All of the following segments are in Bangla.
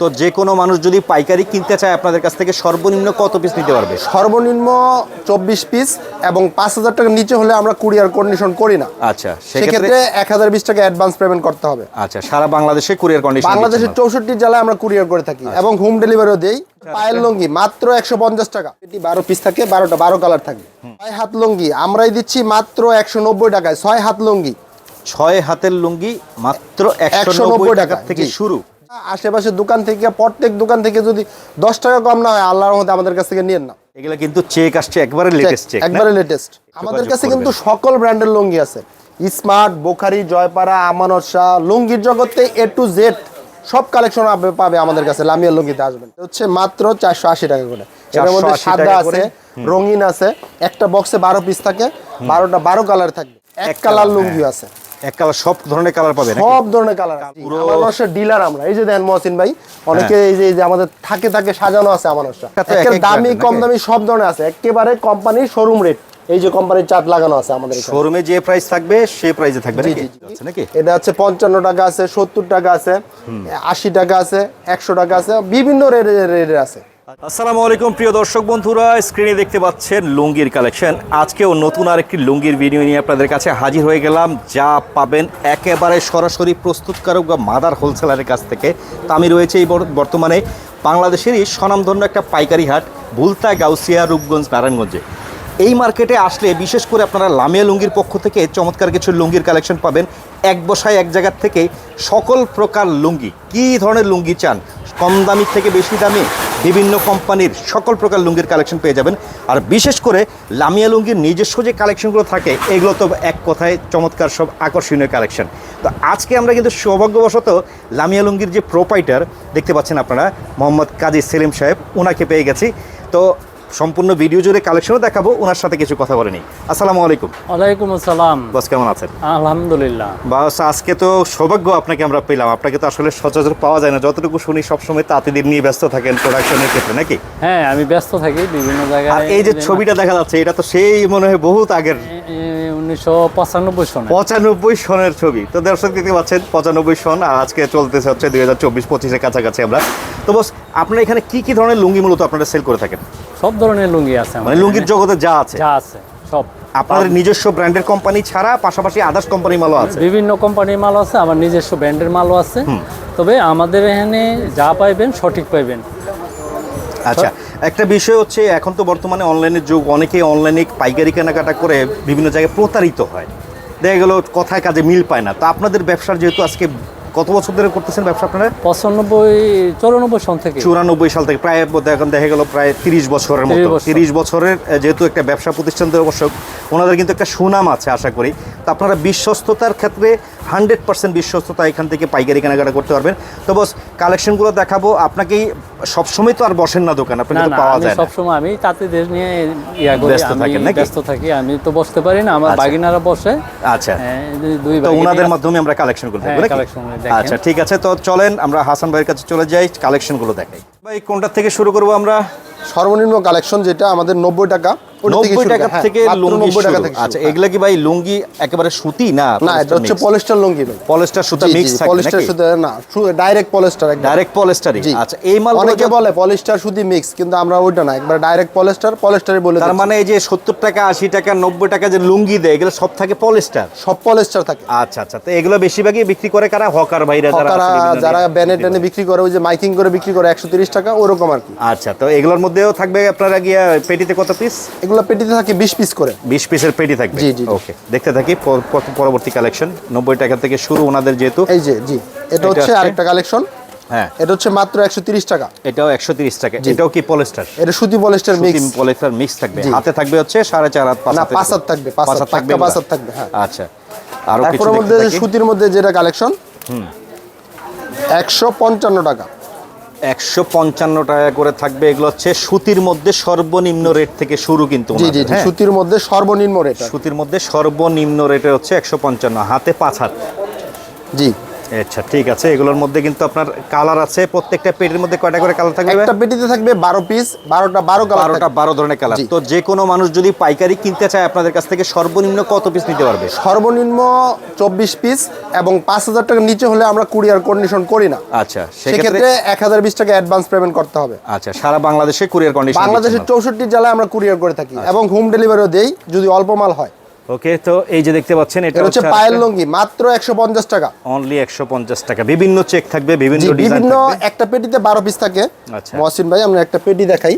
তো যে কোনো মানুষ যদি পাইকারি কিনতে চায় আপনাদের কাছ থেকে সর্বনিম্ন কত পিস নিতে পারবে? সর্বনিম্ন চব্বিশ পিস এবং পাঁচ হাজার টাকার নিচে হলে আমরা কুরিয়ার কন্ডিশন করি না। আচ্ছা সেক্ষেত্রে এক হাজার বিশ টাকা অ্যাডভান্স পেমেন্ট করতে হবে। আচ্ছা সারা বাংলাদেশে কুরিয়ার কন্ডিশন বাংলাদেশের চৌষট্টি জেলায় আমরা কুরিয়ার করে থাকি আচ্ছা। এবং হোম ডেলিভারিও দেই। পায়ের লুঙ্গি মাত্র একশো পঞ্চাশ টাকা। এটি বারো পিস থাকে বারোটা বারো কালার থাকে। ছয় হাত লুঙ্গি আমরাই দিচ্ছি মাত্র একশো নব্বই টাকায়। ছয় হাত লুঙ্গি। ছয় হাতের লুঙ্গি মাত্র একশো নব্বই টাকা থেকে শুরু। আশেপাশের দোকান থেকে প্রত্যেক দোকান থেকে যদি দশ টাকা কম না হয় আল্লাহর মধ্যে আমাদের কাছ থেকে নিয়ে না। এগুলো কিন্তু চেক আসছে একবারে লেটেস্ট চেক একবারে লেটেস্ট আমাদের কাছে কিন্তু সকল ব্র্যান্ডের লুঙ্গি আছে। স্মার্ট বোখারি জয়পাড়া আমানত শাহ লুঙ্গির জগতে এ টু জেড সব কালেকশন পাবে আমাদের কাছে। লামিয়া লুঙ্গিতে আসবেন। হচ্ছে মাত্র চারশো আশি টাকা করে। এর মধ্যে সাদা আছে রঙিন আছে একটা বক্সে বারো পিস থাকে বারোটা বারো কালার থাকবে। এক কালার লুঙ্গি হ্যাঁ। আছে। এক কালার সব ধরনের কালার পাবে সব ধরনের কালার আছে। পুরো- আমার নকশার ডিলার আমরা এই যে দেন মহসিন ভাই অনেকে এই যে এই যে আমাদের থাকে থাকে সাজানো আছে আমার নকশা এটা তো এক একের এক দামি কম দামি সব ধরনের আছে। একেবারে শোরুম রেট এই যে কোম্পানির চার্ট লাগানো আছে আমাদের। শোরুমে যে প্রাইস থাকবে সেই প্রাইসে থাকবে নাকি? এটা হচ্ছে পঞ্চান্ন টাকা আছে সত্তর টাকা আছে আশি টাকা আছে একশো টাকা আছে বিভিন্ন রেটের আছে। আসসালামু আলাইকুম, প্রিয় দর্শক বন্ধুরা। স্ক্রিনে দেখতে পাচ্ছেন লুঙ্গির কালেকশন। আজকেও নতুন আর একটি লুঙ্গির ভিডিও নিয়ে আপনাদের কাছে হাজির হয়ে গেলাম। যা পাবেন একেবারে সরাসরি প্রস্তুতকারক বা মাদার হোলসেলারের কাছ থেকে। তা আমি রয়েছে এই বর্তমানে বাংলাদেশেরই স্বনামধন্য একটা পাইকারি হাট ভুলতা গাউসিয়া রূপগঞ্জ, নারায়ণগঞ্জে। এই মার্কেটে আসলে বিশেষ করে আপনারা লামিয়া লুঙ্গির পক্ষ থেকে চমৎকার কিছু লুঙ্গির কালেকশন পাবেন। এক বসায় এক জায়গার থেকে সকল প্রকার লুঙ্গি। কী ধরনের লুঙ্গি চান? কম দামি থেকে বেশি দামি, বিভিন্ন কোম্পানির সকল প্রকার লুঙ্গির কালেকশন পেয়ে যাবেন। আর বিশেষ করে লামিয়া লুঙ্গির নিজস্ব যে কালেকশনগুলো থাকে, এগুলো তো এক কথায় চমৎকার সব আকর্ষণীয় কালেকশন তো আজকে আমরা কিন্তু সৌভাগ্যবশত লামিয়া লুঙ্গির যে প্রোপাইটার দেখতে পাচ্ছেন আপনারা, মোহাম্মদ কাজী সেলিম সাহেব ওনাকে পেয়ে গেছি। তো সম্পূর্ণ ভিডিও জুড়ে কালেকশনও দেখাবো ওনার সাথে কিছু কথা বলে নিই। আসসালামু আলাইকুম। ওয়ালাইকুম আসসালাম। বস কেমন আছেন? আলহামদুলিল্লাহ। বাস আজকে তো সৌভাগ্য আপনাকে আমরা পেলাম। আপনাকে তো আসলে সচরাচর পাওয়া যায় না। যতটুকু শুনি সবসময় তাঁতিদের নিয়ে ব্যস্ত থাকেন প্রোডাকশনের ক্ষেত্রে নাকি? হ্যাঁ আমি ব্যস্ত থাকি বিভিন্ন আর জায়গায় এই যে ছবিটা দেখা যাচ্ছে এটা তো সেই মনে হয় বহুত আগের। উনিশশো পঁচানব্বই সনে। পঁচানব্বই সনের ছবি। তো দর্শক দেখতে পাচ্ছেন পঁচানব্বই সন আর আজকে চলতেছে হচ্ছে দুই হাজার চব্বিশ পঁচিশের কাছাকাছি আমরা। তো বস আপনারা এখানে কি কি ধরনের লুঙ্গি মূলত আপনারা সেল করে থাকেন? সব ধরনের লুঙ্গি আছে মানে লুঙ্গির জগতে যা আছে। যা আছে সব। আপনাদের নিজস্ব ব্র্যান্ডের কোম্পানি ছাড়া পাশাপাশি আদার্স কোম্পানির মালও আছে? বিভিন্ন কোম্পানির মাল আছে আমার নিজস্ব ব্র্যান্ডের মালও আছে। তবে আমাদের এখানে যা পাইবেন সঠিক পাইবেন। আচ্ছা। একটা বিষয় হচ্ছে, এখন তো বর্তমানে অনলাইনের যুগ, অনেকেই অনলাইনে পাইকারি কেনাকাটা করে বিভিন্ন জায়গায় প্রতারিত হয়। দেখা গেল কথায় কাজে মিল পায় না। তো আপনাদের ব্যবসার যেহেতু আজকে কত বছর ধরে করতেছেন ব্যবসা আপনারা পঁচানব্বই চৌরানব্বই সাল থেকে চুরানব্বই সাল থেকে প্রায় এখন দেখা গেল প্রায় তিরিশ বছরের মতো 30 বছর। তিরিশ বছরের আহ, যেহেতু একটা ব্যবসা প্রতিষ্ঠান তো অবশ্য ওনাদের কিন্তু একটা সুনাম আছে আশা করি তো আপনারা বিশ্বস্ততার ক্ষেত্রে হান্ড্রেড পার্সেন্ট বিশ্বস্ততা এখান থেকে পাইকারি কেনাকাটা করতে পারবেন তো বস কালেকশনগুলো দেখাবো আপনাকেই সবসময় তো আর বসেন না দোকান আপনাকে না তো না পাওয়া আমি যায় না সবসময় আমি তাঁতিদের নিয়ে ইয়া করি ব্যস্ত আমি থাকেন নাকি? ব্যস্ত থাকি আমি তো বসতে পারি না আমার আচ্ছা। বাগিনারা বসে আচ্ছা হ্যাঁ, দুই- তো ওনাদের আছে। মাধ্যমে আমরা কালেকশন করে হ্যাঁ, থাকব নাকি collection গুলো দেখেন। আচ্ছা ঠিক আছে তো চলেন আমরা হাসান ভাইয়ের কাছে চলে যাই কালেকশনগুলো দেখাই। ভাই কোনটা থেকে শুরু করব আমরা? সর্বনিম্ন কালেকশন যেটা আমাদের নব্বই টাকা থেকে নব্বই টাকা হ্যাঁ, থেকে লুঙ্গি 90 টাকা শুরু। থেকে আচ্ছা হ্যাঁ। এগুলা কি ভাই লুঙ্গি একেবারে সুতি না না এটা হচ্ছে পলিস্টার লুঙ্গি পলিস্টার সুতা মিক্স থাকে পলিস্টার শুধু না ডাইরেক্ট পলিস্টার একদম। ডাইরেক্ট পলিস্টারই আচ্ছা এই মাল অনেকে বলে পলিস্টার শুধু মিক্স কিন্তু আমরা ওইটা না একবার ডাইরেক্ট পলিস্টার পলিস্টারই বলে তার মানে এই যে সত্তর টাকা আশি টাকা নব্বই টাকা যে লুঙ্গি দেয় এগুলো সব থাকে পলিস্টার সব পলিস্টার থাকে। আচ্ছা আচ্ছা তো এগুলো বেশিরভাগই বিক্রি করে কারা? হকার ভাইরা যারা যারা ব্যানে টেনে বিক্রি করে ওই যে মাইকিং করে বিক্রি করে একশো তিরিশ টাকা ওরকম আর কি। আচ্ছা তো এগুলোর মধ্যেও থাকবে আপনারা গিয়া পেটিতে কত পিস এগুলো পেটিতে থাকে বিশ পিস করে। বিশ পিসের পেটি থাকবে? জি, জি। ওকে দেখতে থাকি পর- পর- পরবর্তী কালেকশন নব্বই টাকা থেকে শুরু ওনাদের যেহেতু। এই যে জি এটা হচ্ছে আরেকটা কালেকশন হ্যাঁ। এটা হচ্ছে মাত্র একশো তিরিশ টাকা। এটাও একশো তিরিশ টাকা। এটাও কি পলিস্টার এটা সুতি পলিস্টার মিক্স পলিস্টার মিক্স থাকবে। হাতে থাকবে হচ্ছে সাড়ে চার হাত না, পাঁচ হাত। থাকবে, পাঁচ হাত, থাকবে পাঁচ হাত থাকবে, হ্যাঁ। আচ্ছা আরও কিছু মধ্যে সুতির মধ্যে যেটা কালেকশন একশো পঞ্চান্ন টাকা। একশো পঞ্চান্ন টাকা করে থাকবে। এগুলো হচ্ছে সুতির মধ্যে সর্বনিম্ন রেট থেকে শুরু কিন্তু হ্যাঁ? সুতির মধ্যে সর্বনিম্ন রেট সুতির মধ্যে সর্বনিম্ন রেটে হচ্ছে একশো পঞ্চান্ন হাতে পাঁচ হাত। জি। আচ্ছা ঠিক আছে এগুলোর মধ্যে কিন্তু আপনার কালার আছে প্রত্যেকটা পেটির মধ্যে কয়টা করে কালার থাকবে একটা পেটিতে থাকবে বারো পিস বারোটা বারো কালার বারোটা বারো ধরনের কালার তো যে কোনো মানুষ যদি পাইকারি কিনতে চায় আপনাদের কাছ থেকে সর্বনিম্ন কত পিস নিতে পারবে? সর্বনিম্ন চব্বিশ পিস এবং পাঁচ হাজার টাকার নিচে হলে আমরা কুরিয়ার কন্ডিশন করি না। আচ্ছা সেক্ষেত্রে সেক্ষেত্রে এক হাজার বিশ টাকা অ্যাডভান্স পেমেন্ট করতে হবে। আচ্ছা সারা বাংলাদেশে কুরিয়ার কন্ডিশন বাংলাদেশের চৌষট্টি জেলায় আমরা কুরিয়ার করে থাকি আচ্ছা। এবং হোম ডেলিভারিও দেই যদি অল্প মাল হয়। ওকে তো এই যে দেখতে পাচ্ছেন এটা হচ্ছে পায়েল লুঙ্গি মাত্র একশো পঞ্চাশ টাকা। অনলি একশো পঞ্চাশ টাকা। বিভিন্ন চেক থাকবে বিভিন্ন ডিজাইন বিভিন্ন একটা পেটিতে বারো পিস থাকে। আচ্ছা। মহসিন ভাই আমরা একটা পেটি দেখাই।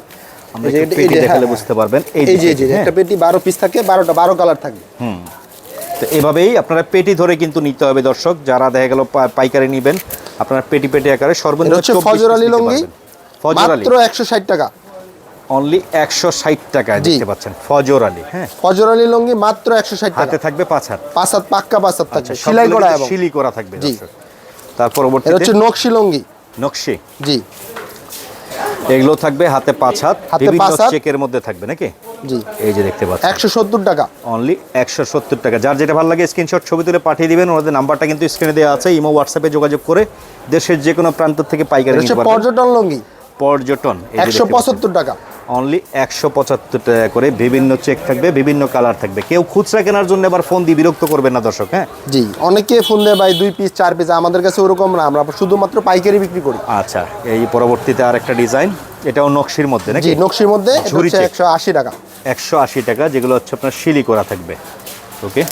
আমরা পেটি দেখালে হ্যাঁ, বুঝতে পারবেন। এই যে হ্যাঁ। একটা পেটি বারো পিস থাকে বারোটা বারো কালার থাকবে। তো এভাবেই আপনারা পেটি ধরে কিন্তু নিতে হবে দর্শক। যারা দেখা গেল পাইকারি নেবেন আপনারা পেটি পেটি আকারে সর্বনিম্ন হচ্ছে 24 ফজর আলী লুঙ্গি। ফজর আলী। মাত্র একশো ষাট টাকা। অনলি একশো ষাট টাকায় জি। দেখতে পাচ্ছেন ফজর আলী হ্যাঁ। ফজর আলী লুঙ্গি মাত্র একশো ষাট হাতে থাকবে পাঁচ হাত। পাঁচ হাত পাক্কা পাঁচ হাত আচ্ছা থাকবে সেলাই করা শিলি করা থাকবে। তার এটা পরবর্তীতে হচ্ছে নকশি লুঙ্গি। নকশি? জি। এগুলো থাকবে হাতে পাঁচ হাত হাতে বিভিন্ন পাঁচ হাত। চেকের মধ্যে থাকবে নাকি? জি। এই যে দেখতে পাচ্ছেন। একশো সত্তর টাকা। অনলি একশো সত্তর টাকা। যার যেটা ভালো লাগে স্ক্রিনশট ছবি তুলে পাঠিয়ে দিবেন। ওনাদের নাম্বারটা কিন্তু স্ক্রিনে দেওয়া আছে। ইমো হোয়াটসঅ্যাপে যোগাযোগ করে দেশের যে কোনো প্রান্ত থেকে পাইকারি পর্যটন লুঙ্গি। পর্যটন একশো পঁচাত্তর টাকা। অনলি একশো পঁচাত্তর টাকা করে বিভিন্ন চেক থাকবে বিভিন্ন কালার থাকবে। কেউ খুচরা কেনার জন্য আবার ফোন দিয়ে বিরক্ত করবে না দর্শক হ্যাঁ? জি অনেকে ফোন দেয় ভাই দুই পিস চার পিস আমাদের কাছে ওরকম না আমরা শুধুমাত্র পাইকারি বিক্রি করি। আচ্ছা এই পরবর্তীতে আর একটা ডিজাইন এটাও নকশির মধ্যে নাকি? নকশির মধ্যে। একশো আশি টাকা। একশো আশি টাকা যেগুলো হচ্ছে আপনার শিলি করা থাকবে। ওকে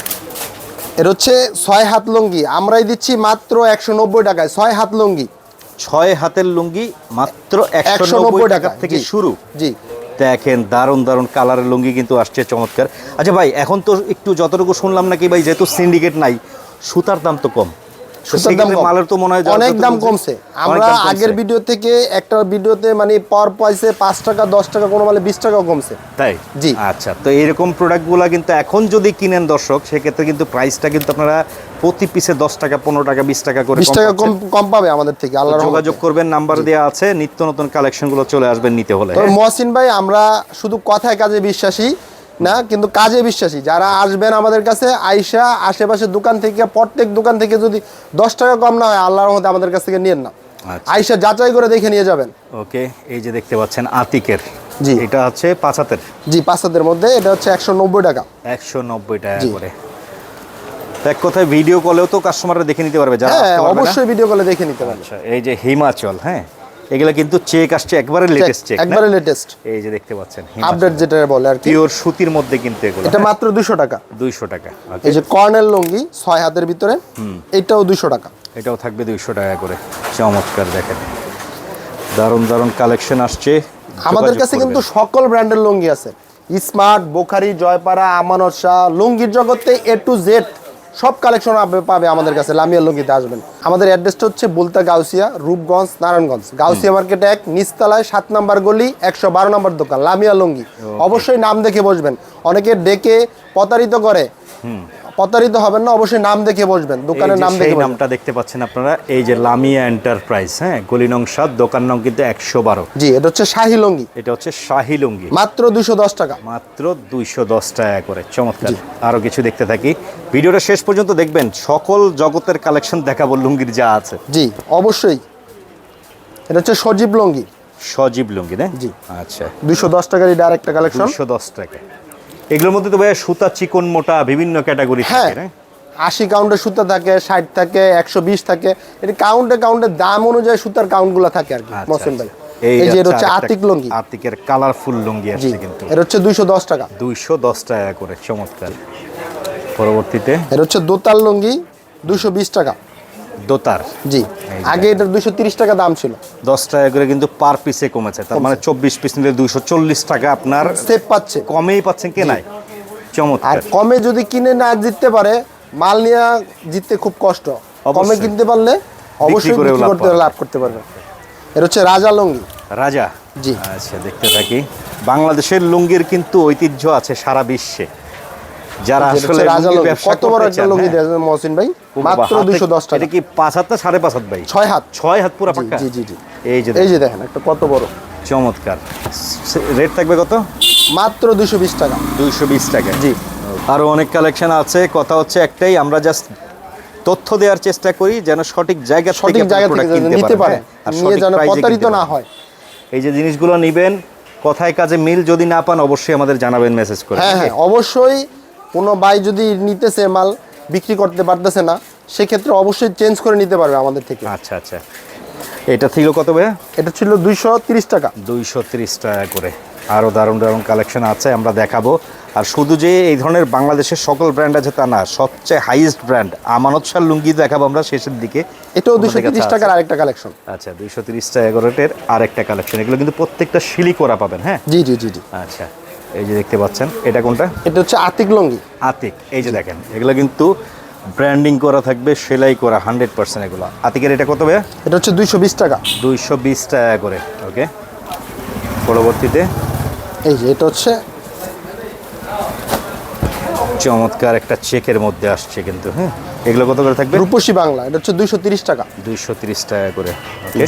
এর হচ্ছে ছয় হাত লুঙ্গি আমরাই দিচ্ছি মাত্র একশো নব্বই টাকায় ছয় হাত লুঙ্গি। ছয় হাতের লুঙ্গি মাত্র একশো নব্বই টাকা টাকা থেকে শুরু। জি। দেখেন দারুণ দারুণ কালারের লুঙ্গি কিন্তু আসছে চমৎকার। আচ্ছা ভাই এখন তো একটু যতটুকু শুনলাম নাকি ভাই যেহেতু সিন্ডিকেট নাই সুতার দাম তো কম। সুতার দাম মালের তো মনে হয় অনেক দাম কমছে। আমরা আগের ভিডিও থেকে একটা ভিডিওতে মানে পার পয়সে পাঁচ টাকা দশ টাকা কোনো মানে বিশ টাকাও কমছে। তাই? জি। আচ্ছা তো এইরকম প্রোডাক্টগুলো কিন্তু এখন যদি কিনেন দর্শক সেক্ষেত্রে কিন্তু প্রাইসটা কিন্তু আপনারা প্রতি পিসে দশ টাকা পনেরো টাকা বিশ টাকা করে বিশ টাকা কম কম পাবে আমাদের থেকে আল্লাহ যোগাযোগ করবেন নাম্বার দেওয়া আছে নিত্য নতুন কালেকশনগুলো চলে আসবেন নিতে হলে? মহসিন ভাই আমরা শুধু কথায় কাজে বিশ্বাসী না কিন্তু কাজে বিশ্বাসী। যারা আসবেন আমাদের কাছে আইসা আশেপাশের দোকান থেকে প্রত্যেক দোকান থেকে যদি দশ টাকা কম না হয় আল্লাহর মধ্যে আমাদের কাছ থেকে নিয়েন না। আচ্ছা। আইসা যাচাই করে দেখে নিয়ে যাবেন। ওকে এই যে দেখতে পাচ্ছেন আতিকের। জি। এটা হচ্ছে পাঁচ হাতের। জি পাঁচ হাতের মধ্যে এটা হচ্ছে একশো নব্বই টাকা। একশো নব্বই টাকা করে। এক কথায় ভিডিও কলেও তো কাস্টমাররা দেখে নিতে পারবে যারা হ্যাঁ পারবে। অবশ্যই ভিডিও কলে দেখে নিতে পারবেন আচ্ছা এই যে হিমাচল হ্যাঁ? এগুলা কিন্তু চেক আসছে একবারে লেটেস্ট চেক একবারে লেটেস্ট এই যে দেখতে পাচ্ছেন আপডেট যেটা বলে আর কি। পিওর সুতির মধ্যে কিন্তু এগুলো। এটা মাত্র দুশো টাকা। দুইশো টাকা এই যে কর্নেল লুঙ্গি ছয় হাতের ভিতরে এটাও দুশো টাকা। এটাও থাকবে দুইশো টাকা করে চমৎকার দেখেন। দারুণ দারুণ কালেকশন আসছে। আমাদের কাছে কিন্তু সকল ব্র্যান্ডের লুঙ্গি আছে। স্মার্ট বোখারি জয়পাড়া আমানত শাহ লুঙ্গির জগতে এ টু জেড সব কালেকশন পাবে আমাদের কাছে লামিয়া লুঙ্গিতে আসবেন। আমাদের অ্যাড্রেসটা হচ্ছে বুলতা গাউসিয়া রূপগঞ্জ নারায়ণগঞ্জ। গাউসিয়া মার্কেট এক নিচতলায় সাত নাম্বার গলি একশো বারো নম্বর দোকান লামিয়া লঙ্গি। অবশ্যই নাম দেখে বসবেন। অনেকে ডেকে প্রতারিত করে। প্রতারিত হবেন না অবশ্যই নাম দেখে বসবেন দোকানের নাম দেখে নামটা দেখতে পাচ্ছেন আপনারা এই যে লামিয়া এন্টারপ্রাইজ হ্যাঁ গলি নং সাত দোকান নং কিন্তু একশো বারো। জি এটা হচ্ছে শাহি লুঙ্গি। এটা হচ্ছে শাহি লুঙ্গি। মাত্র দুশো দশ টাকা। মাত্র দুইশো দশ টাকা করে চমৎকার। আরও কিছু দেখতে থাকি। ভিডিওটা শেষ পর্যন্ত দেখবেন সকল জগতের কালেকশন দেখাবো লুঙ্গির যা আছে। জি অবশ্যই। এটা হচ্ছে সজীব লুঙ্গি। সজীব লুঙ্গি না? জি। আচ্ছা। দুশো দশ টাকার এই ডাইরেক্ট কালেকশন। দুশো দশ টাকা। এগুলোর মধ্যে তো ভাইয়া সুতা চিকন মোটা বিভিন্ন ক্যাটাগরি হ্যাঁ। থাকে আশি কাউন্টের সুতা থাকে ষাট থাকে একশো বিশ থাকে। এটা কাউন্টে কাউন্টে দাম অনুযায়ী সুতার কাউন্টগুলো থাকে আর কি আচ্ছা, ভাই। আচ্ছা। এই যে হচ্ছে হচ্ছে আরেকটা আতিক লুঙ্গি। আতিকের কালারফুল লুঙ্গি আসছে কিন্তু। এটা হচ্ছে দুইশো দশ টাকা। দুইশো দশ টাকা করে চমৎকার। পরবর্তীতে? হচ্ছে দোতাল লুঙ্গি দুইশো বিশ টাকা। দোতার। জি। আগে এটা দুইশো তিরিশ টাকা দাম ছিল। দশ টাকা করে কিন্তু পার পিসে কমেছে। তার মানে চব্বিশ পিস নিলে দুইশো চল্লিশ টাকা আপনার সেভ পাচ্ছে। কমেই পাচ্ছেন কেনায় আর চমৎকার। কমে যদি কিনে না জিততে পারে মাল নিয়ে জিততে খুব কষ্ট। কমে কিনতে পারলে অবশ্যই করতে লাভ করতে পারবে। এটা হচ্ছে রাজা লুঙ্গি। রাজা? জি। আচ্ছা দেখতে থাকি। বাংলাদেশের লুঙ্গির কিন্তু ঐতিহ্য আছে সারা বিশ্বে। যারা আসলে কত বড় একটা হ্যাঁ। দিয়েছেন মহসিন ভাই? মাত্র হাতে- দুইশো দশ টাকা। এটা কি হাত না সাড়ে পাঁচ হাত ভাই? হাত। হাত পুরো জি, জি জি জি। এই যে এই যে দেখেন একটা কত বড়। চমৎকার। রেট থাকবে কত? মাত্র দুইশো বিশ টাকা। দুইশো বিশ টাকা। জি। আরও অনেক কালেকশন আছে। কথা হচ্ছে একটাই আমরা জাস্ট তথ্য দেওয়ার চেষ্টা করি যেন সঠিক জায়গা সঠিক জায়গা থেকে নিতে পারে হ্যাঁ? আর নিয়ে যেন প্রতারিত না হয়। এই যে জিনিসগুলো নেবেন কথায় কাজে মিল যদি না পান অবশ্যই আমাদের জানাবেন মেসেজ করে। হ্যাঁ হ্যাঁ অবশ্যই কোনো বাই যদি নিতেছে মাল বিক্রি করতে পারতেছে না সেক্ষেত্রে অবশ্যই চেঞ্জ করে নিতে পারবে আমাদের থেকে। আচ্ছা আচ্ছা। এটা ছিল কত ভাইয়া? এটা ছিল দুইশো তিরিশ টাকা। দুইশো তিরিশ টাকা করে। আরও দারুণ দারুণ কালেকশন আছে আমরা দেখাবো। আর শুধু যে এই ধরনের বাংলাদেশের সকল ব্র্যান্ড আছে তা না সবচেয়ে হাইয়েস্ট ব্র্যান্ড আমানত শাহ লুঙ্গি দেখাবো আমরা শেষের দিকে। এটাও দুশো তিরিশ। টাকার আরেকটা কালেকশন আচ্ছা দুইশো তিরিশ টাকা রেটের আরেকটা কালেকশন এগুলো কিন্তু প্রত্যেকটা শিলি করা পাবেন হ্যাঁ? জি জি জি জি। আচ্ছা। এই যে দেখতে পাচ্ছেন এটা কোনটা? এটা হচ্ছে আতিক লঙ্গি। আতিক এই যে দেখেন এগুলো কিন্তু ব্র্যান্ডিং করা থাকবে সেলাই করা হান্ড্রেড পার্সেন্ট এগুলো। আতিকের এটা কত ভাইয়া? এটা হচ্ছে দুইশো বিশ টাকা। দুইশো বিশ টাকা করে ওকে? পরবর্তীতে এই যে এটা হচ্ছে চমৎকার একটা চেকের মধ্যে আসছে কিন্তু হ্যাঁ? এগুলো কত করে থাকবে? রূপসী বাংলা এটা হচ্ছে দুইশো তিরিশ টাকা। দুইশো তিরিশ টাকা করে ওকে?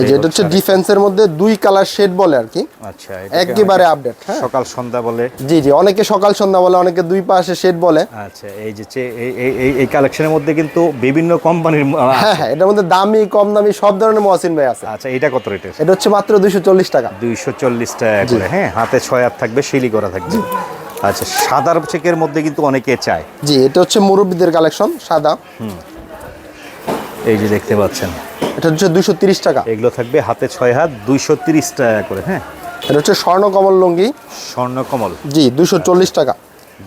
এই যে এটা হচ্ছে ডিফেন্সের মধ্যে দুই কালার শেড বলে আর কি। আচ্ছা একেবারে আপডেট হ্যাঁ। সকাল সন্ধ্যা বলে? জি জি অনেকে সকাল সন্ধ্যা বলে অনেকে দুই পাশে শেড বলে। আচ্ছা এই যে এই- এই- কালেকশনের মধ্যে কিন্তু বিভিন্ন কোম্পানির হ্যাঁ হ্যাঁ এটার মধ্যে দামি কম দামি সব ধরনের মহসিন ভাই আছে। আচ্ছা এটা কত রেটের এটা হচ্ছে মাত্র দুইশো চল্লিশ টাকা। দুইশো চল্লিশ টাকা করে হ্যাঁ হাতে ছয় হাত থাকবে শিলি করা থাকবে। আচ্ছা সাদার চেকের মধ্যে কিন্তু অনেকে চায়। জি এটা হচ্ছে মুরব্বীদের কালেকশন সাদা। এই যে দেখতে পাচ্ছেন। এটা হচ্ছে দুইশো তিরিশ টাকা। এগুলো থাকবে হাতে ছয় হাত দুইশো তিরিশ টাকা করে হ্যাঁ? এটা হচ্ছে স্বর্ণ কমল লুঙ্গি। স্বর্ণকমল। জি দুইশো চল্লিশ টাকা।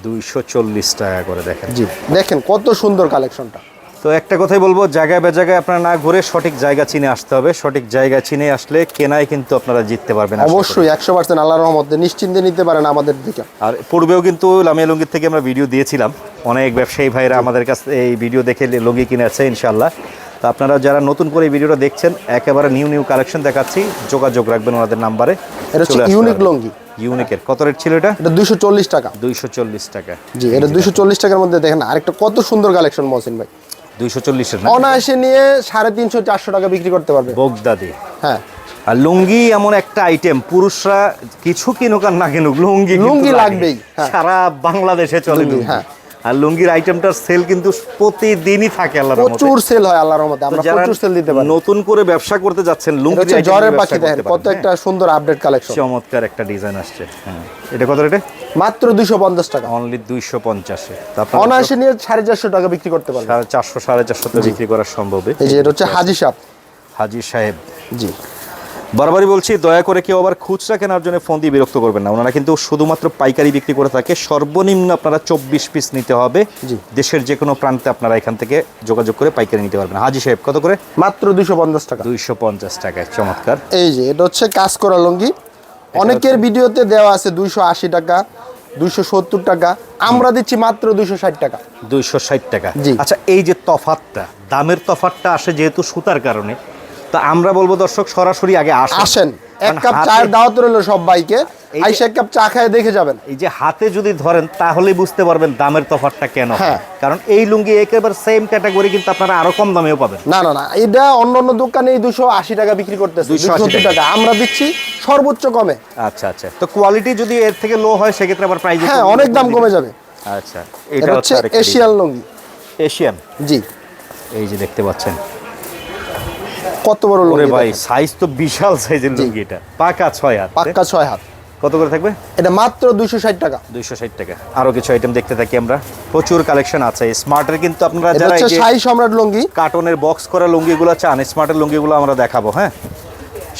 দুইশো চল্লিশ টাকা করে দেখেন। জি দেখেন কত সুন্দর কালেকশনটা। তো একটা কথাই বলব জায়গায় বেজায়গায় আপনারা না ঘুরে সঠিক জায়গা চিনে আসতে হবে। সঠিক জায়গা চিনে আসলে কেনায় কিন্তু আপনারা জিততে পারবেন অবশ্যই একশো পার্সেন্ট আল্লাহ রহমতে নিশ্চিন্তে নিতে পারেন আমাদের দিকে। আর পূর্বেও কিন্তু লামিয়া লুঙ্গির থেকে আমরা ভিডিও দিয়েছিলাম। অনেক ব্যবসায়ী ভাইরা আমাদের কাছে এই ভিডিও দেখে লুঙ্গি কিনেছে ইনশাল্লাহ তো আপনারা যারা নতুন করে এই ভিডিওটা দেখছেন একেবারে নিউ নিউ কালেকশন দেখাচ্ছি। যোগাযোগ রাখবেন ওনাদের নাম্বারে। এটা হচ্ছে ইউনিক। লুঙ্গি। ইউনিকের। কত রেট ছিল এটা? এটা দুইশো চল্লিশ টাকা। দুইশো চল্লিশ টাকা। জি এটা দুইশো চল্লিশ টাকার মধ্যে দেখেন আরেকটা কত সুন্দর কালেকশন মহসিন ভাই। দুইশো চল্লিশের অনায়াসে নিয়ে সাড়ে তিনশো চারশো টাকা বিক্রি করতে পারবে। বগদাদি। হ্যাঁ। আর লুঙ্গি এমন একটা আইটেম পুরুষরা কিছু কিনুক আর না কিনুক লুঙ্গি লুঙ্গি লাগবেই, হ্যাঁ। সারা বাংলাদেশে চলে হ্যাঁ। আর লুঙ্গির আইটেমটার সেল কিন্তু প্রতিদিনই থাকে আল্লাহর রহমতে। প্রচুর সেল হয় আল্লাহর রহমতে আমরা প্রচুর সেল দিতে পারি। নতুন করে ব্যবসা করতে যাচ্ছেন এটা লুঙ্গি হচ্ছে জ্বরের পাখি দেখেন কত একটা সুন্দর আপডেট কালেকশন চমৎকার একটা ডিজাইন আসছে। হ্যাঁ। এটা কত রেটে? মাত্র দুইশো পঞ্চাশ টাকা। অনলি দুইশো পঞ্চাশে। তারপর অনায়াসে নিয়ে সাড়ে চারশো টাকা বিক্রি করতে পারবে সাড়ে চারশো সাড়ে চারশো বিক্রি করা সম্ভব। এই যে এটা হচ্ছে হাজি সাপ হাজি সাহেব। জি। বারবারই বলছি দয়া করে কেউ আবার খুচরা কেনার জন্য ফোন দিয়ে বিরক্ত করবেন না। ওনারা কিন্তু শুধুমাত্র পাইকারি বিক্রি করে থাকে। সর্বনিম্ন আপনারা চব্বিশ পিস নিতে হবে। দেশের যে কোনো প্রান্তে আপনারা এখান থেকে যোগাযোগ করে পাইকারি নিতে পারবেন। হাজি সাহেব কত করে? মাত্র দুইশো পঞ্চাশ টাকা। দুইশো পঞ্চাশ টাকায় চমৎকার। এই যে এটা হচ্ছে কাজ করা লুঙ্গি। অনেকের ভিডিওতে দেওয়া আছে দুইশো আশি টাকা দুইশো সত্তর টাকা। আমরা দিচ্ছি মাত্র দুইশো ষাট টাকা। দুইশো ষাট টাকা। আচ্ছা এই যে তফাতটা দামের তফাতটা আসে যেহেতু সুতার কারণে তো আমরা বলব দর্শক সরাসরি আগে আসেন। এক কাপ চায়ের দাওয়াত রইল সব বাইকে আইসা এক কাপ চা খায় দেখে যাবেন। এই যে হাতে যদি ধরেন তাহলেই বুঝতে পারবেন দামের তফাতটা কেন। হ্যাঁ। কারণ এই লুঙ্গি একেবারে সেম ক্যাটাগরি কিন্তু আপনারা আরও কম দামেও পাবেন। না না না এটা অন্য অন্য দোকানে দুশো আশি টাকা বিক্রি করতেছে। দুশো টাকা। আমরা দিচ্ছি সর্বোচ্চ কমে। আচ্ছা আচ্ছা। তো কোয়ালিটি যদি এর থেকে লো হয় সেক্ষেত্রে আবার প্রাইস হ্যাঁ অনেক দাম কমে যাবে। আচ্ছা এটা হচ্ছে এশিয়ান লুঙ্গি। এশিয়ান জি। এই যে দেখতে পাচ্ছেন। কত বড় লুঙ্গি ভাই সাইজ তো বিশাল সাইজের লুঙ্গি এটা। পাকা ছয় হাত পাক্কা ছয় হাত। কত করে থাকবে? এটা মাত্র দুইশো ষাট টাকা। দুইশো ষাট টাকা। আরও কিছু আইটেম দেখতে থাকি আমরা। প্রচুর কালেকশন আছে। স্মার্টের কিন্তু আপনারা যারা এই শাহী সম্রাট লুঙ্গি। কার্টনের বক্স করা লুঙ্গিগুলো চান স্মার্টের লুঙ্গিগুলো আমরা দেখাবো হ্যাঁ?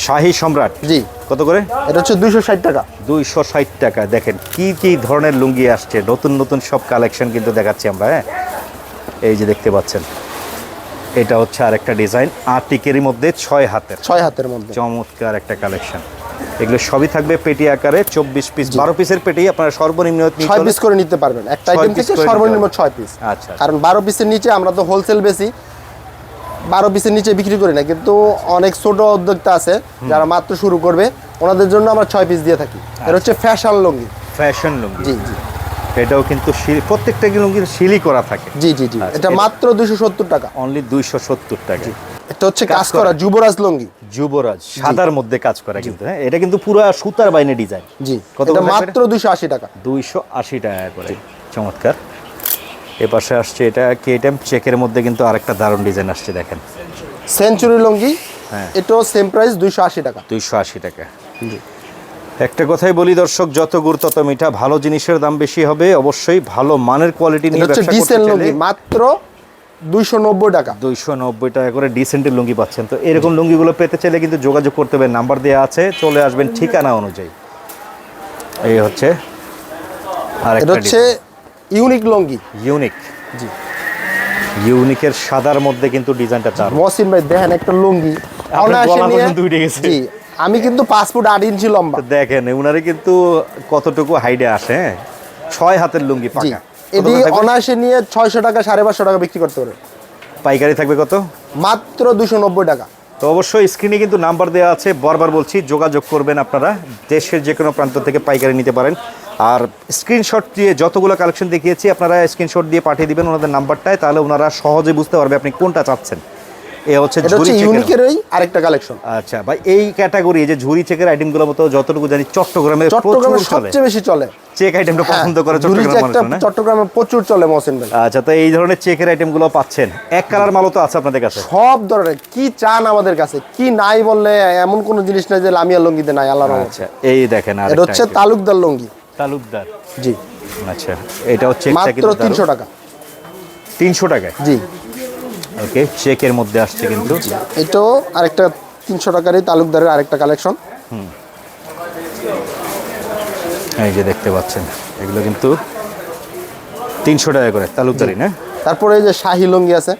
শাহী সম্রাট। জি। কত করে? এটা হচ্ছে দুইশো ষাট টাকা। দুইশো ষাট টাকা। দেখেন কি কি ধরনের লুঙ্গি আসছে? নতুন নতুন সব কালেকশন কিন্তু দেখাচ্ছি আমরা হ্যাঁ? এই যে দেখতে পাচ্ছেন। এটা হচ্ছে আরেকটা ডিজাইন আর্টিকেরই মধ্যে ছয় হাতের। ছয় হাতের মধ্যে। চমৎকার একটা কালেকশন। এগুলো সবই থাকবে পেটি আকারে চব্বিশ পিস বারো পিসের পেটি আপনারা সর্বনিম্ন ছয় পিস করে নিতে পারবেন। একটা আইটেম থেকে সর্বনিম্ন ছয় পিস আচ্ছা কারণ বারো পিসের নিচে আমরা তো হোলসেল বেশি বারো পিসের নিচে বিক্রি করি না। কিন্তু অনেক ছোট উদ্যোক্তা আছে যারা মাত্র শুরু করবে ওনাদের জন্য আমরা ছয় পিস দিয়ে থাকি। এটা হচ্ছে ফ্যাশন লুঙ্গি। ফ্যাশন লুঙ্গি। জি জি। এটাও কিন্তু প্রত্যেকটা কিন্তু শিলি করা থাকে। জি জি জি। আচ্ছা, এটা মাত্র দুইশো সত্তর টাকা। অনলি দুইশো সত্তর টাকা। এটা হচ্ছে কাজ করা। যুবরাজ লুঙ্গি। যুবরাজ সাদার মধ্যে কাজ করা কিন্তু হ্যাঁ? এটা কিন্তু পুরো সুতার বাইনে ডিজাইন। জি। কত মাত্র দুইশো আশি টাকা। দুইশো আশি টাকা করে। চমৎকার। এ পাশে আসছে এটা কি এটা চেকের মধ্যে কিন্তু আরেকটা দারুণ ডিজাইন আসছে দেখেন। সেঞ্চুরি লুঙ্গি। হ্যাঁ। এটাও সেম প্রাইস দুইশো আশি টাকা। দুইশো আশি টাকা। একটা কথাই বলি দর্শক যত গুড় তত মিঠা ভালো জিনিসের দাম বেশি হবে অবশ্যই ভালো মানের কোয়ালিটি নিয়ে ব্যবসা করতে লুঙ্গি মাত্র টাকা। টাকা করে ডিসেন্টের লুঙ্গি পাচ্ছেন। তো এরকম লুঙ্গিগুলো পেতে চাইলে কিন্তু যোগাযোগ করতে হবে নাম্বার দেওয়া আছে চলে আসবেন ঠিকানা অনুযায়ী। এই হচ্ছে আর এটা হচ্ছে ইউনিক লুঙ্গি। ইউনিক জি। ইউনিকের সাদার মধ্যে কিন্তু ডিজাইনটা চার। মহসিন ভাই দেখেন একটা লুঙ্গি। আপনার অনায়াসে নিয়ে- পর্যন্ত গেছে। জি। আমি কিন্তু পাসপোর্ট আট ইঞ্চি লম্বা। দেখেন উনারে কিন্তু কতটুকু হাইডে আসে হ্যাঁ? ছয় হাতের লুঙ্গি পাকা। এটি? অনায়াসে নিয়ে ছয়শো টাকা সাড়ে পাঁচশো টাকা বিক্রি করতে পারে পাইকারি থাকবে কত? মাত্র দুশো নব্বই টাকা। তো অবশ্যই স্ক্রিনে কিন্তু নাম্বার দেওয়া আছে বারবার বলছি যোগাযোগ করবেন আপনারা। দেশের যে কোনো প্রান্ত থেকে পাইকারি নিতে পারেন। আর স্ক্রিনশট দিয়ে যতগুলো কালেকশন দেখিয়েছি আপনারা স্ক্রিনশট দিয়ে পাঠিয়ে দিবেন ওনাদের নাম্বারটায় তাহলে ওনারা সহজে বুঝতে পারবে আপনি কোনটা চাচ্ছেন। এ হচ্ছে ঝুরি ইউনিকেরই আরেকটা কালেকশন আচ্ছা ভাই এই ক্যাটাগরি যে ঝুরি চেকের আইটেমগুলো মতো যতটুকু জানি চট্টগ্রামে চট্টগ্রামে প্রচুর চলে। সবচেয়ে বেশি চলে। চেক আইটেমটা পছন্দ করে হ্যাঁ, চট্টগ্রাম মানুষ চট্টগ্রামে প্রচুর চলে মহসিন ভাই। আচ্ছা তো এই ধরনের চেকের আইটেমগুলো পাচ্ছেন। এক কালার মালও তো আছে আপনাদের কাছে? সব ধরনের কি চান আমাদের কাছে? কি নাই বললে এমন কোন জিনিস নাই যে লামিয়া লুঙ্গিতে নাই আল্লাহর আচ্ছা এই দেখেন আর এটা হচ্ছে তালুকদার লুঙ্গি। তালুকদার? জি। আচ্ছা এটা হচ্ছে মাত্র তিনশো টাকা। তিনশো টাকা জি। ওকে চেকের মধ্যে আসছে কিন্তু। এটাও আরেকটা তিনশো টাকারই তালুকদারের আরেকটা কালেকশন এই যে দেখতে পাচ্ছেন এগুলো কিন্তু তিনশো টাকা করে তালুকদারি না? তারপরে এই যে শাহি লুঙ্গি আছে।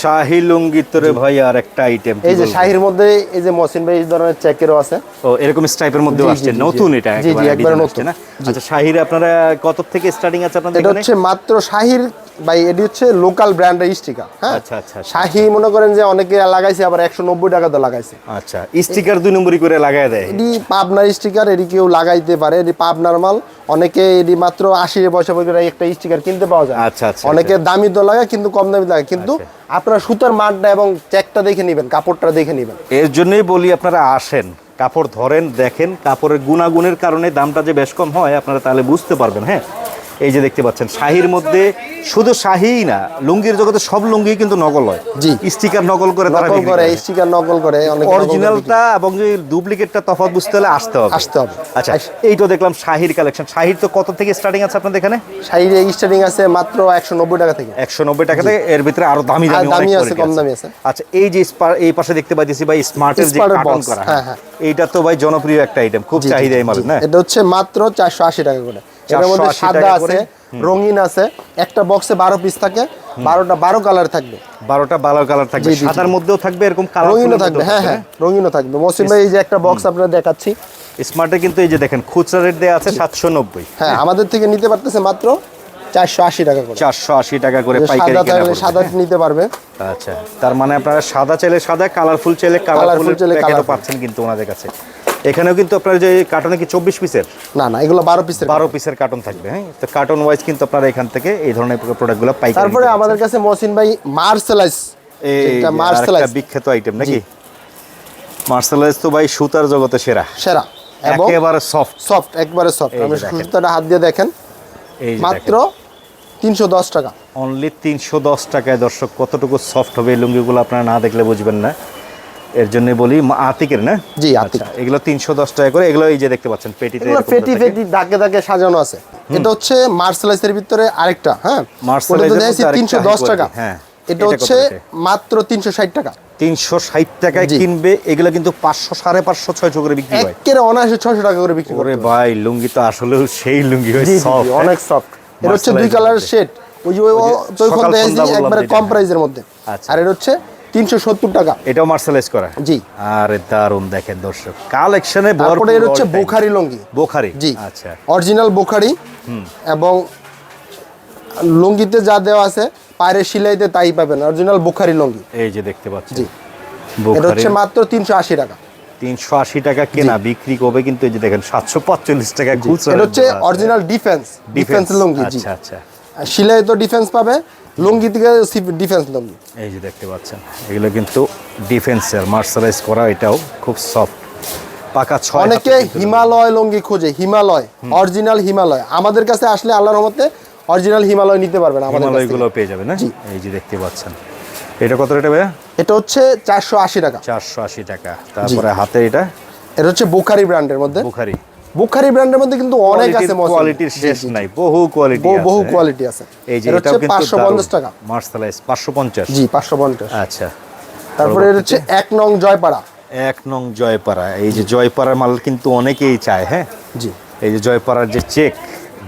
শাহি লুঙ্গির তোরে ভাই আর একটা আইটেম এই যে শাহির মধ্যে এই যে মহসিন ভাই এই ধরনের চেকেরও আছে। ও এরকম স্টাইপের মধ্যে আসছে। নতুন এটা জি, জি, একবারে নতুন। না? আচ্ছা শাহির আপনারা কত থেকে স্টার্টিং আছে আপনাদের এটা হচ্ছে মাত্র শাহির ভাই এটি হচ্ছে লোকাল ব্র্যান্ডের স্টিকার হ্যাঁ? আচ্ছা, আচ্ছা, আচ্ছা। শাহি মনে করেন যে অনেকে লাগাইছে আবার একশো নব্বই টাকা তো লাগাইছে। আচ্ছা স্টিকার দুই নম্বরই করে লাগায় দেয়। এটি পাবনার স্টিকার এটি কেউ লাগাইতে পারে এটি পাবনার মাল। অনেকে এটি মাত্র আশি পয়সা করে একটা স্টিকার কিনতে পাওয়া যায়। আচ্ছা, আচ্ছা, অনেকে দামি তো লাগায় কিন্তু কম দামি লাগায়। কিন্তু আপনারা সুতার মানটা এবং চেকটা দেখে নেবেন কাপড়টা দেখে নেবেন। এর জন্যই বলি আপনারা আসেন কাপড় ধরেন দেখেন কাপড়ের গুণাগুণের কারণে দামটা যে বেশ কম হয় আপনারা তাহলে বুঝতে পারবেন হ্যাঁ? এই যে দেখতে পাচ্ছেন শাহির মধ্যে শুধু শাহিই না লুঙ্গির জগতে সব লুঙ্গি কিন্তু নকল হয়। জি। স্টিকার নকল করে তারা নকল করে করে। স্টিকার নকল করে অনেকে অরিজিনালটা এবং যে ডুপ্লিকেটটা তফাৎ বুঝতে হলে আসতে হবে। আসতে হবে। আচ্ছা এইটা দেখলাম শাহির কালেকশন। শাহির তো কত থেকে স্টার্টিং আছে আপনাদের এখানে? শাড়ির স্টার্টিং আছে মাত্র একশো নব্বই টাকা থেকে। একশো নব্বই টাকা থেকে এর ভিতরে আরও দামি দামি দামি আছে, কম দামি আছে। আচ্ছা এই যে এই পাশে দেখতে পাইতেছি ভাই স্মার্টের যে কার্টন করা। হ্যাঁ, হ্যাঁ। এইটা তো ভাই জনপ্রিয় একটা আইটেম খুব চাহিদা এই জি। না? এটা হচ্ছে মাত্র চারশো আশি টাকা করে। এটার মধ্যে সাদা আছে রঙিন আছে। একটা বক্সে বারো পিস থাকে বারোটা বারো কালার থাকবে। বারোটা বারো কালার থাকবে। সাদার মধ্যেও থাকবে এরকম কালার রঙিনও থাকবে হ্যাঁ হ্যাঁ রঙিনও থাকবে। মসিম ভাই এই যে একটা বক্স আপনারা দেখাচ্ছি। স্মার্টে কিন্তু এই যে দেখেন খুচরা রেট দেওয়া আছে সাতশো নব্বই। হ্যাঁ আমাদের থেকে নিতে পারতেছে মাত্র চারশো আশি টাকা করে। চারশো আশি টাকা করে পাইকারি সাদা। সাদা নিতে পারবে। আচ্ছা তার মানে আপনারা সাদা চাইলে সাদা কালারফুল চাইলে কালারফুল চাইলে পাচ্ছেন কিন্তু ওনাদের কাছে। এখানেও কিন্তু আপনার যে কার্টনে কি চব্বিশ পিসের না না এগুলো বারো পিসের বারো পিসের কার্টন থাকবে হ্যাঁ? তো কার্টন ওয়াইজ কিন্তু আপনারা এখান থেকে এই ধরনের প্রোডাক্টগুলো পাইকারি তারপরে আমাদের কাছে মহসিন ভাই যে মার্সেলাইজ বিখ্যাত আইটেম নাকি? মার্শালাইজ তো ভাই সুতার জগতে সেরা। সেরা। একেবারে সফট সফট একবারে সফট। সুতাটা হাত দিয়ে দেখেন। এই মাত্র তিনশো দশ টাকা। অনলি তিনশো দশ টাকায় দর্শক কতটুকু সফট হবে এই লুঙ্গিগুলো আপনারা না দেখলে বুঝবেন না। এর জন্য বলি আতিকের না? জি, আতিক। আচ্ছা, এগুলো তিনশো দশ টাকা করে এগুলো এই যে দেখতে পাচ্ছেন পেটিতে এরকম ফেটি দাগে দাগে সাজানো আছে। এটা হচ্ছে মার্সেলাইসের ভিতরে আরেকটা হ্যাঁ? আরেকটা তিনশো দশ টাকা। হ্যাঁ। এটা হচ্ছে মাত্র তিনশো ষাট টাকা। তিনশো ষাট টাকায় কিনবে এগুলো কিন্তু পাঁচশো সাড়ে পাঁচশো ছয়শো করে বিক্রি হয়। একের অনায়াসে ছয়শো টাকা করে বিক্রি করে ভাই লুঙ্গি তো আসলেও সেই লুঙ্গি হয় হ্যাঁ? অনেক সফট এটা হচ্ছে দুই কালার শেড ওই যে ওই একবারে কম প্রাইসের মধ্যে। আচ্ছা। আর এটা হচ্ছে তিনশো সত্তর টাকা। এটাও মার্শালাইজ করা। জি। আরে দারুণ দেখেন দর্শক। কালেকশনে তারপরে এটা হচ্ছে বোখারি লুঙ্গি। বোখারি? জি। আচ্ছা। অরিজিনাল বোখারি। এবং লুঙ্গিতে যা দেওয়া আছে পায়ের সিলাইতে তাই পাবেন। অরিজিনাল বোখারি লুঙ্গি। এই যে দেখতে পাচ্ছি জি। এটা হচ্ছে মাত্র তিনশো আশি টাকা। তিনশো আশি টাকা কেনা বিক্রি করবে কিন্তু এই যে দেখেন সাতশো পাঁচচল্লিশ টাকা খুচরা এটা হচ্ছে অরিজিনাল ডিফেন্স ডিফেন্স লুঙ্গি আচ্ছা আচ্ছা। সিলাই তো ডিফেন্স পাবে। লুঙ্গি থেকে ডিফেন্স লুঙ্গি এই যে দেখতে পাচ্ছেন এগুলো কিন্তু ডিফেন্সের মার্শালাইজ করা এটাও খুব সফট পাকা ছয় অনেকে হিমালয় লুঙ্গি খোঁজে হিমালয় অরিজিনাল হিমালয়। আমাদের কাছে আসলে আল্লাহর রহমতে অরিজিনাল হিমালয় নিতে পারবেন আমাদের। হিমালয়গুলো পেয়ে যাবে না? জি। এই যে দেখতে পাচ্ছেন এটা কত রেটে ভাইয়া? এটা হচ্ছে চারশো আশি টাকা। চারশো আশি টাকা। তারপরে হাতে এটা? এটা হচ্ছে বুখারি ব্র্যান্ডের মধ্যে। বুখারি। বুখারি ব্র্যান্ডের মধ্যে কিন্তু অনেক আছে। কোয়ালিটির শেষ। নাই বহু কোয়ালিটি বহু- বহু কোয়ালিটি আছে। এই যে এটা কিন্তু পাঁচশো পঞ্চাশ টাকা। মার্সালাইজ পাঁচশো পঞ্চাশ। জি পাঁচশো পঞ্চাশ। আচ্ছা। তারপরে এটা হচ্ছে এক নং জয়পাড়া। এক নং জয়পাড়া। এই যে জয়পাড়ার মাল কিন্তু অনেকেই চায় হ্যাঁ? জি। এই যে জয়পাড়ার যে চেক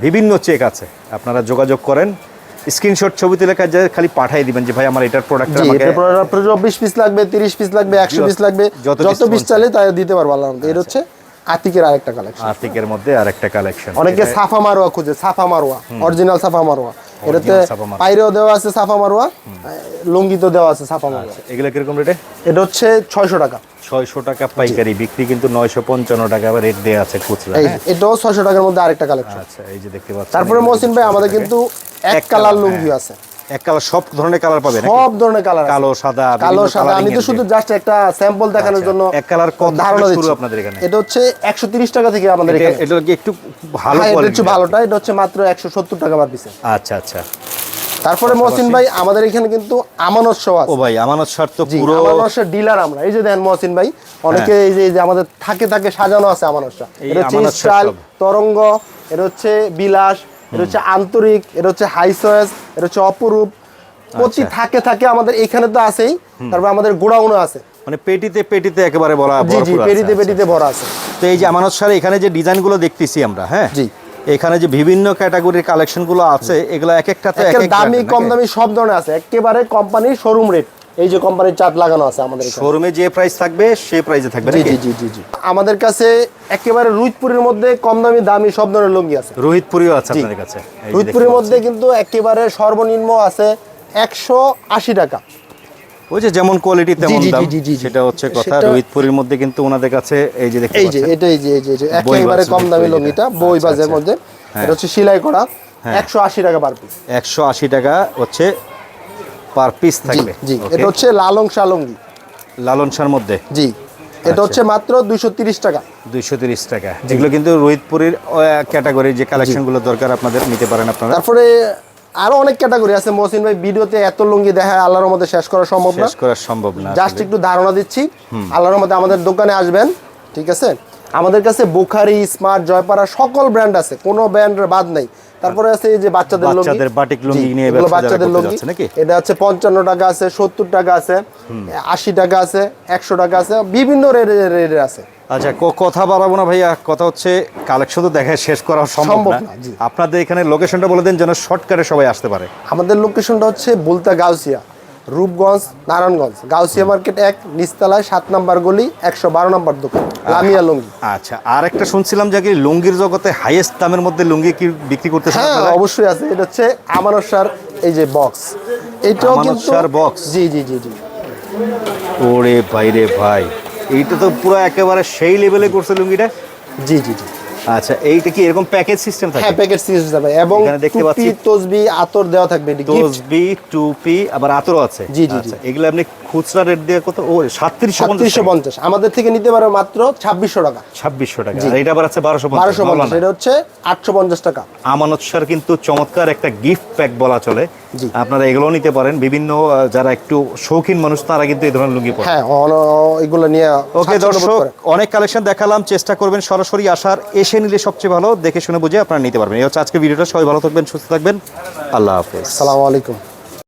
বিভিন্ন চেক আছে। আপনারা যোগাযোগ করেন স্ক্রিনশট ছবিতে তুলে কাজে খালি পাঠিয়ে দিবেন যে ভাই আমার এটার প্রোডাক্ট এটা আপনার বিশ পিস লাগবে তিরিশ পিস লাগবে একশো পিস লাগবে যত পিস চাইলে তাই দিতে পারব আল্লাহ রহমতে। এটা হচ্ছে আতিকের আরেকটা কালেকশন আর্থিকের মধ্যে আরেকটা কালেকশন অনেকে সাফা মারোয়া খুঁজে Safa Marwa original Safa Marwa. এটাতে পাইরেও দেওয়া আছে সাফা মারোয়া লুঙ্গিতেও দেওয়া আছে সাফা মারোয়া। এগুলো কীরকম রেটে? এটা হচ্ছে ছয়শো টাকা। ছয়শো টাকা পাইকারি বিক্রি কিন্তু নয়শো পঞ্চান্ন টাকা রেট দেওয়া আছে খুচরা হ্যাঁ? এটাও ছয়শো টাকার মধ্যে আরেকটা কালেকশন আচ্ছা এই যে দেখতে পাচ্ছেন তারপরে মহসিন ভাই আমাদের কিন্তু এক কালার লুঙ্গি আছে। এক কালার সব ধরনের কালার পাবেন সব ধরনের কালার কালো সাদা কালো সাদা। আমি তো শুধু জাস্ট একটা স্যাম্পল দেখানোর আচ্ছা, জন্য এক কালার কত ধারণা দিচ্ছি। আপনাদের এখানে? এটা হচ্ছে একশো তিরিশ টাকা থেকে আমাদের এখানে। এটা কি একটু ভালো হ্যাঁ, কোয়ালিটি ভালোটা এটা হচ্ছে মাত্র একশো সত্তর টাকা পার পিসে আচ্ছা আচ্ছা। তারপরে মহসিন ভাই আমাদের এখানে কিন্তু আমানত শো ও ভাই আমানত শার্ট তো পুরো আমানত ডিলার আমরা। এই যে দেন মহসিন ভাই অনেকে এই যে এই যে আমাদের থাকে থাকে সাজানো আছে আমানত শাহ এটা হচ্ছে স্টাইল তরঙ্গ এটা হচ্ছে বিলাস এটা হচ্ছে আন্তরিক এটা হচ্ছে হাই চয়েস এটা হচ্ছে অপরূপ। প্রতি আচ্ছা। থাকে থাকে আমাদের এখানে তো আছেই তারপর আমাদের গোডাউনও আছে। মানে পেটিতে পেটিতে একেবারে বলা জি জি পেরিতে আচ্ছা, পেরিতে ভরা আছে। তো এই যে আমানত শাড়ি এখানে যে ডিজাইনগুলো দেখতেছি আমরা হ্যাঁ? জি। এখানে যে বিভিন্ন ক্যাটাগরির কালেকশনগুলো আছে এগুলো এক একটা দামি কম দামি সব ধরনের আছে। একেবারে কোম্পানির শোরুম রেট এই যে কোম্পানির চার্ট লাগানো আছে আমাদের শোরুমে যে প্রাইস থাকবে সেই প্রাইসে থাকবে জি জি জি জি আমাদের কাছে একেবারে রুইতপুরের মধ্যে কম দামি দামি সব ধরনের লুঙ্গি আছে। রোহিতপুরিও আছে আপনাদের কাছে? রুইতপুরের মধ্যে কিন্তু একেবারে সর্বনিম্ন আছে একশো আশি টাকা। ওই যে যেমন কোয়ালিটি তেমন দাম। সেটা হচ্ছে কথা রোহিতপুরির মধ্যে কিন্তু ওনাদের কাছে এই যে দেখতে এই যে এটা এই যে এই যে একেবারে কম দামি। লুঙ্গিটা বই বাজারের আচ্ছা। মধ্যে। হ্যাঁ। এটা হচ্ছে সেলাই করা একশো আশি টাকা পার পিস একশো আশি টাকা হচ্ছে পার পিস থাকবে। জি। এটা হচ্ছে লালং শালঙ্গি। লালন শাহর মধ্যে? জি। এটা আচ্ছা। হচ্ছে মাত্র দুইশো টাকা। দুইশো টাকা। এগুলো কিন্তু রোহিতপুরের ক্যাটাগরির যে কালেকশনগুলো দরকার আপনাদের নিতে পারেন আপনারা। তারপরে আরও অনেক ক্যাটাগরি আছে। মহসিন ভাই ভিডিওতে এত লুঙ্গি দেখায় আল্লাহর মধ্যে শেষ করা সম্ভব না। শেষ করা সম্ভব না জাস্ট একটু ধারণা দিচ্ছি। আল্লাহর মধ্যে আমাদের দোকানে আসবেন ঠিক আছে? আমাদের কাছে বুখারি স্মার্ট জয়পাড়া সকল ব্র্যান্ড আছে। কোনো ব্র্যান্ডের বাদ নাই। তারপরে আছে এই যে বাচ্চাদের লুঙ্গি। বাচ্চাদের বাটিক লুঙ্গি নিয়ে ব্যবসা বাচ্চাদের লুঙ্গি। নাকি? এটা আছে 55 টাকা আছে সত্তর টাকা আছে আশি টাকা আছে একশো টাকা আছে বিভিন্ন রেটের রেটের আছে। আচ্ছা কথা বাড়াবো না ভাইয়া কথা হচ্ছে কালেকশন তো দেখা শেষ করা সম্ভব না, আপনাদের এখানে লোকেশনটা বলে দেন যেন শর্টকাটে সবাই আসতে পারে। আমাদের লোকেশনটা হচ্ছে বুলতা গাউসিয়া রূপগঞ্জ নারায়ণগঞ্জ। গাউসিয়া মার্কেট এক নিচতলায় সাত নাম্বার গলি একশো বারো নম্বর দোকান লামিয়া লুঙ্গি। আচ্ছা আর একটা শুনছিলাম যে লুঙ্গির জগতে হাইয়েস্ট দামের মধ্যে লুঙ্গি কি বিক্রি করতেছেন হ্যাঁ অবশ্যই আছে। এটা হচ্ছে আমানসার এই যে বক্স এটাও কিন্তু box? জি জি জি জি। ওরে ভাই রে ভাই এইটা তো পুরো একেবারে সেই লেভেলে করছে লুঙ্গিটা? জি জি জি। আচ্ছা এইটা কি এরকম প্যাকেজ সিস্টেম থাকে? হ্যাঁ সিরিজ যাবে এবং দেখতে পাচ্ছি। তসবি আতর দেওয়া থাকবে এটি তসবি টুপি আবার আতরও আছে। জি, জি, আচ্ছা, এগুলো আপনি খুচরা রেট দিয়ে কত? ও সাতত্রিশশো সাতত্রিশশো পঞ্চাশ। আমাদের থেকে নিতে পারো মাত্র ছাব্বিশশো টাকা। ছাব্বিশশো টাকা। আর এটা আবার আছে বারোশো বারোশো পঞ্চাশ। এটা হচ্ছে আটশো পঞ্চাশ টাকা। আমানত সার কিন্তু চমৎকার একটা গিফট প্যাক বলা চলে। আপনারা এগুলো নিতে পারেন। বিভিন্ন যারা একটু শৌখিন মানুষ তারা কিন্তু এই ধরনের লুঙ্গি পরে। হ্যাঁ এগুলো নিয়ে ওকে দর্শক অনেক কালেকশন দেখালাম। চেষ্টা করবেন সরাসরি আসার। এসে নিলে সবচেয়ে ভালো দেখে শুনে বুঝে আপনারা নিতে পারবেন। এই হচ্ছে আজকে ভিডিওটা। সবাই ভালো থাকবেন সুস্থ থাকবেন। আল্লাহ হাফেজ। আসসালামু আলাইকুম।